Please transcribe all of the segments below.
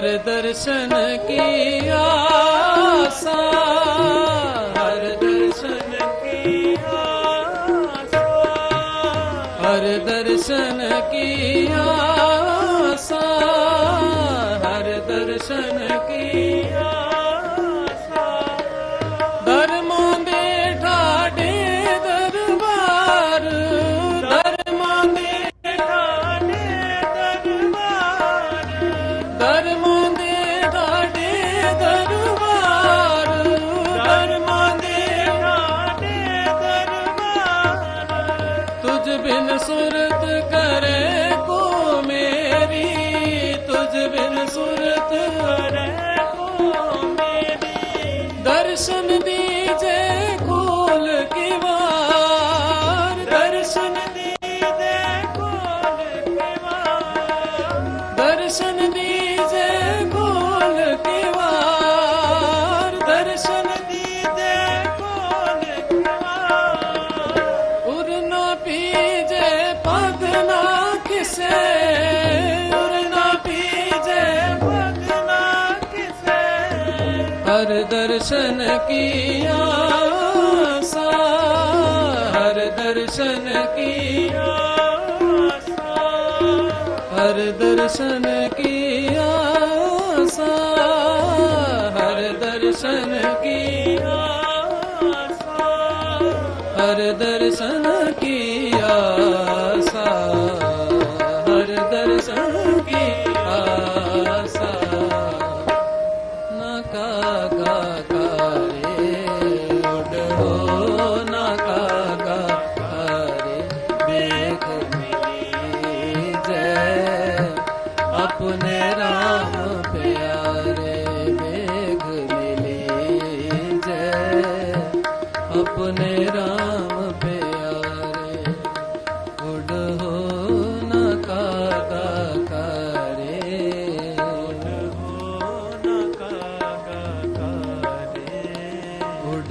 ਹਰ ਦਰਸ਼ਨ ਕੀ ਆਸਾ ਹਰ ਦਰਸ਼ਨ ਕੀ ਆਸਾ ਹਰ ਦਰਸ਼ਨ ਕੀ ਆਸਾ ਹਰ ਦਰਸ਼ਨ ਕੀ ਆਸਾ ਦਰਸ਼ਨ ਹਰ ਦਰਸ਼ਨ ਕੀ ਆਸਾ ਹਰ ਦਰਸ਼ਨ ਕੀ ਆਸਾ ਹਰ ਦਰਸ਼ਨ ਕੀ ਆਸਾ ਹਰ ਦਰਸ਼ਨ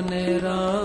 ਨਿਰਾ